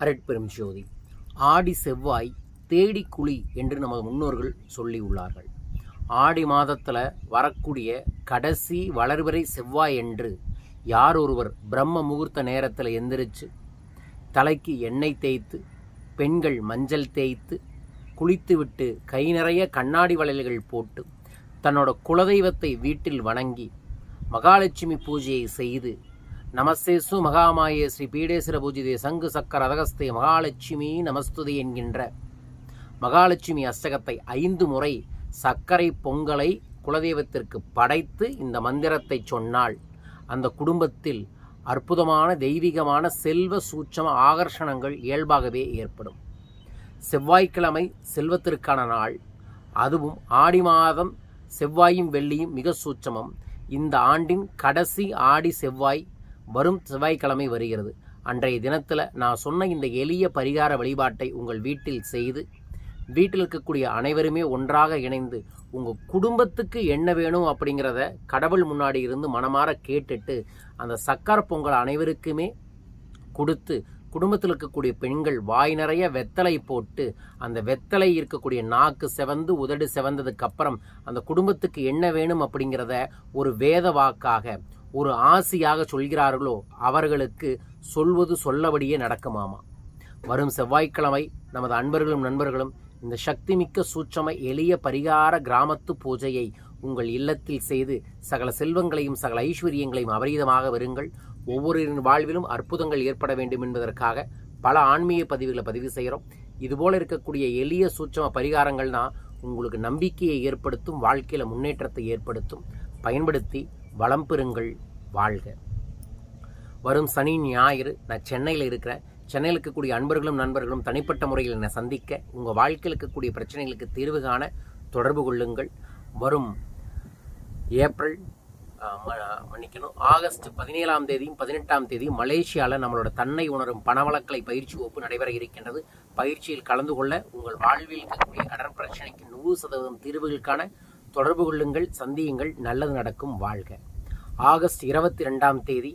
அரட்பெரும் ஜோதி. ஆடி செவ்வாய் தேடி குழி என்று நமது முன்னோர்கள் சொல்லி உள்ளார்கள் ஆடி மாதத்தில் வரக்கூடிய கடைசி வளர்வரை செவ்வாய் என்று யார் ஒருவர் பிரம்ம முகூர்த்த நேரத்தில் எந்திரிச்சு தலைக்கு எண்ணெய் தேய்த்து பெண்கள் மஞ்சள் தேய்த்து குளித்துவிட்டு கை நிறைய கண்ணாடி வளையல்கள் போட்டு தன்னோட குலதெய்வத்தை வீட்டில் வணங்கி மகாலட்சுமி பூஜையை செய்து நமஸ்தேசு மகாமாயே ஸ்ரீ பீடேஸ்வர பூஜிதே சங்கு சக்கர அதகஸ்தே மகாலட்சுமி நமஸ்துதி என்கின்ற மகாலட்சுமி அஷ்டகத்தை ஐந்து முறை சர்க்கரை பொங்கலை குலதெய்வத்திற்கு படைத்து இந்த மந்திரத்தை சொன்னால் அந்த குடும்பத்தில் அற்புதமான தெய்வீகமான செல்வ சூட்சம ஆகர்ஷணங்கள் இயல்பாகவே ஏற்படும். செவ்வாய்க்கிழமை செல்வத்திற்கான நாள். அதுவும் ஆடி மாதம் செவ்வாயும் வெள்ளியும் மிக சூட்சமம். இந்த ஆண்டின் கடைசி ஆடி செவ்வாய் வரும் செவ்வாய்க்கிழமை வருகிறது. அன்றைய தினத்தில் நான் சொன்ன இந்த எளிய பரிகார வழிபாட்டை உங்கள் வீட்டில் செய்து வீட்டில் இருக்கக்கூடிய அனைவருமே ஒன்றாக இணைந்து உங்கள் குடும்பத்துக்கு என்ன வேணும் அப்படிங்கிறத கடவுள் முன்னாடி இருந்து மனமாற கேட்டுட்டு அந்த சக்கரை பொங்கல் அனைவருக்குமே கொடுத்து குடும்பத்தில் இருக்கக்கூடிய பெண்கள் வாய் நிறைய வெத்தலை போட்டு அந்த வெத்தலை இருக்கக்கூடிய நாக்கு செவந்து உதடு செவந்ததுக்கு அப்புறம் அந்த குடும்பத்துக்கு என்ன வேணும் அப்படிங்கிறத ஒரு வேத வாக்காக ஒரு ஆசியாக சொல்கிறார்களோ அவர்களுக்கு சொல்வது சொல்லபடியே நடக்குமாமா? வரும் செவ்வாய்க்கிழமை நமது அன்பர்களும் நண்பர்களும் இந்த சக்திமிக்க சூட்சம எளிய பரிகார கிராமத்து பூஜையை உங்கள் இல்லத்தில் செய்து சகல செல்வங்களையும் சகல ஐஸ்வர்யங்களையும் அபரீதமாக வருங்கள் ஒவ்வொருவரின் வாழ்விலும் அற்புதங்கள் ஏற்பட வேண்டும் என்பதற்காக பல ஆன்மீக பதிவுகளை பதிவு செய்கிறோம். இதுபோல் இருக்கக்கூடிய எளிய சூட்சம பரிகாரங்கள்னால் உங்களுக்கு நம்பிக்கையை ஏற்படுத்தும் வாழ்க்கையில் முன்னேற்றத்தை ஏற்படுத்தும். பயன்படுத்தி வளம் பெறுங்கள் வாழ்க. வரும் சனி ஞாயிறு நான் சென்னையில் இருக்கிறேன். சென்னையில் இருக்கக்கூடிய அன்பர்களும் நண்பர்களும் தனிப்பட்ட முறையில் என்னை சந்திக்க உங்கள் வாழ்க்கையில் இருக்கக்கூடிய பிரச்சனைகளுக்கு தீர்வு காண தொடர்பு கொள்ளுங்கள். வரும் ஏப்ரல் ம- மன்னிக்கணும் ஆகஸ்ட் பதினேழாம் தேதியும் பதினெட்டாம் தேதியும் மலேசியாவில் நம்மளோட தன்னை உணரும் பணவளக்கலை பயிற்சி வகுப்பு நடைபெற இருக்கின்றது. பயிற்சியில் கலந்து கொள்ள உங்கள் வாழ்வில் இருக்கக்கூடிய கடன் பிரச்சனைக்கு நூறு சதவீதம் தீர்வுகளுக்கான தொடர்பு கொள்ளுங்கள் சந்தியுங்கள் நல்லது நடக்கும் வாழ்க. ஆகஸ்ட் இருபத்தி ரெண்டாம் தேதி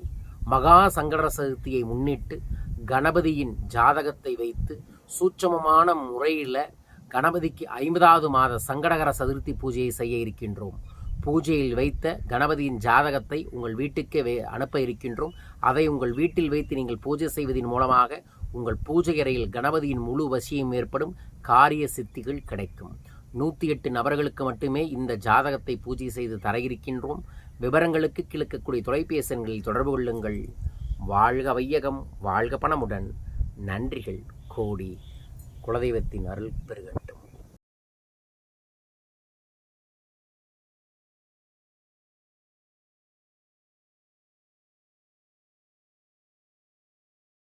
மகா சங்கட சதுர்த்தியை முன்னிட்டு கணபதியின் ஜாதகத்தை வைத்து சூட்சமமான முறையில் கணபதிக்கு ஐம்பதாவது மாத சங்கடகர சதுர்த்தி பூஜையை செய்ய இருக்கின்றோம். பூஜையில் வைத்த கணபதியின் ஜாதகத்தை உங்கள் வீட்டுக்கே வே அனுப்ப இருக்கின்றோம். அதை உங்கள் வீட்டில் வைத்து நீங்கள் பூஜை செய்வதன் மூலமாக உங்கள் பூஜை அறையில் கணபதியின் முழு வசியம் ஏற்படும் காரிய சித்திகள் கிடைக்கும். நூற்றி எட்டு நபர்களுக்கு மட்டுமே இந்த ஜாதகத்தை பூஜை செய்து தர இருக்கின்றோம் விவரங்களுக்கு கிழக்கக்கூடிய தொலைபேசி எண்களில் தொடர்பு கொள்ளுங்கள். வாழ்க வையகம் வாழ்க பணமுடன். நன்றிகள் கோடி. குலதெய்வத்தின் அருள் பெறுகள்